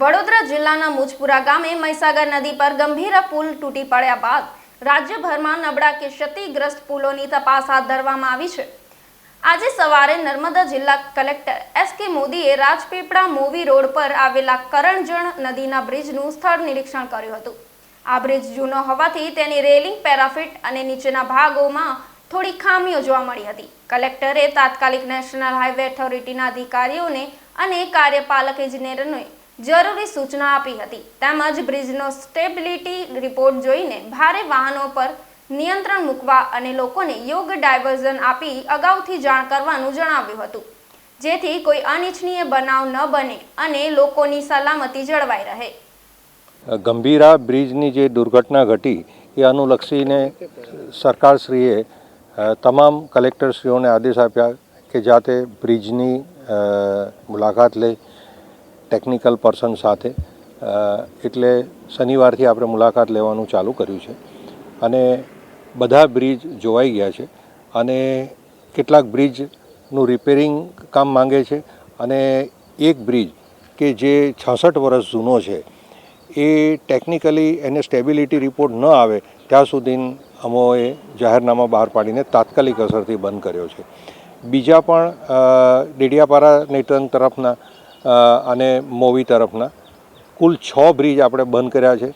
વડોદરા જિલ્લાના મુજપુરા ગામે મહીસાગર નદી પર ગંભીર પુલ તૂટી પડ્યા બાદ રાજ્યભરમાં નબળા કે ક્ષતિગ્રસ્ત પુલોની તપાસ હાથ ધરવામાં આવી છે. આજે સવારે નર્મદા જિલ્લા કલેક્ટર એસ કે મોદીએ રાજપીપળા મોવી રોડ પર આવેલા કરણજણ નદીના બ્રિજનું સ્થળ નિરીક્ષણ કર્યું હતું. આ બ્રિજ જૂનો હોવાથી તેની રેલિંગ પેરાફિટ અને નીચેના ભાગોમાં થોડી ખામીઓ જોવા મળી હતી. કલેક્ટરે તાત્કાલિક નેશનલ હાઈવે ઓથોરિટીના અધિકારીઓને અને કાર્યપાલક ઇજનેરોને જરૂરી સૂચના આપી હતી. તેમજ બ્રિજનો સ્ટેબિલિટી રિપોર્ટ જોઈને ભારે વાહનો પર નિયંત્રણ મૂકવા અને લોકોને યોગ્ય ડાયવર્ઝન આપી અગાઉથી જાણ કરવાનું જણાવ્યું હતું. જેથી કોઈ અનિચ્છનીય બનાવ ન બને અને લોકોની સલામતી જળવાઈ રહે. ગંભીરા બ્રિજની જે દુર્ઘટના ઘટી, એ અનુલક્ષીને સરકારશ્રીએ તમામ કલેક્ટરશ્રીઓને આદેશ આપ્યા કે જાતે બ્રિજની મુલાકાત લે. ટેકનિકલ પર્સન સાથે એટલે શનિવારથી આપણે મુલાકાત લેવાનું ચાલુ કર્યું છે. અને બધા બ્રિજ જોવાઈ ગયા છે અને કેટલાક બ્રિજનું રિપેરિંગ કામ માંગે છે અને એક બ્રિજ કે જે છાસઠ વર્ષ જૂનો છે, એ ટેકનિકલી એને સ્ટેબિલિટી રિપોર્ટ ન આવે ત્યાં સુધી અમોએ જાહેરનામા બહાર પાડીને તાત્કાલિક અસરથી બંધ કર્યો છે. બીજા પણ ડેડિયાપારા નેટવર્ક તરફના અને મોવી તરફના. કુલ છ બ્રિજ આપણે બંધ કર્યા છે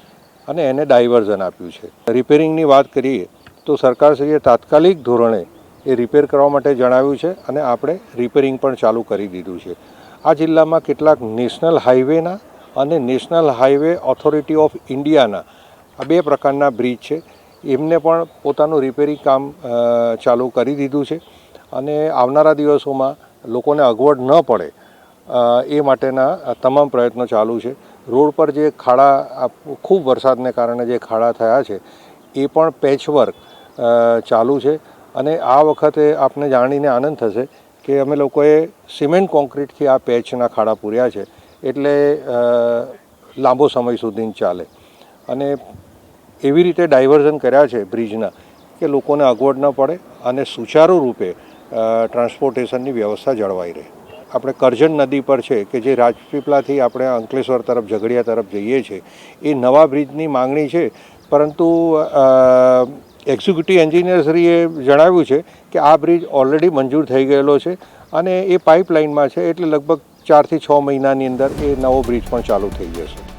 અને એને ડાયવર્ઝન આપ્યું છે. રિપેરિંગની વાત કરીએ તો સરકારશ્રીએ તાત્કાલિક ધોરણે એ રિપેર કરવા માટે જણાવ્યું છે અને આપણે રિપેરિંગ પણ ચાલુ કરી દીધું છે. આ જિલ્લામાં કેટલાક નેશનલ હાઈવેના અને નેશનલ હાઈવે ઓથોરિટી ઓફ ઇન્ડિયાના આ બે પ્રકારના બ્રિજ છે. એમને પણ પોતાનું રિપેરિંગ કામ ચાલુ કરી દીધું છે. અને આવનારા દિવસોમાં લોકોને અગવડ ન પડે એ માટેના તમામ પ્રયત્નો ચાલુ છે. રોડ પર જે ખાડા ખૂબ વરસાદને કારણે જે ખાડા થયા છે, એ પણ પેચવર્ક ચાલુ છે. અને આ વખતે આપને જાણીને આનંદ થશે કે અમે લોકોએ સિમેન્ટ કોન્ક્રીટથી આ પેચના ખાડા પૂર્યા છે, એટલે લાંબો સમય સુધી ચાલે. અને એવી રીતે ડાયવર્ઝન કર્યા છે બ્રિજના, કે લોકોને અગવડ ન પડે અને સુચારુ રૂપે ટ્રાન્સપોર્ટેશનની વ્યવસ્થા જળવાઈ રહે. આપણે કરજણ નદી પર છે કે જે રાજપીપળાથી આપણે અંકલેશ્વર તરફ, ઝઘડિયા તરફ જઈએ છીએ એ નવા બ્રિજની માંગણી છે. પરંતુ એક્ઝિક્યુટિવ એન્જિનિયરશ્રીએ જણાવ્યું છે કે આ બ્રિજ ઓલરેડી મંજૂર થઈ ગયેલો છે અને એ પાઇપલાઇનમાં છે એટલે લગભગ ચારથી છ મહિનાની અંદર એ નવો બ્રિજ પણ ચાલુ થઈ જશે.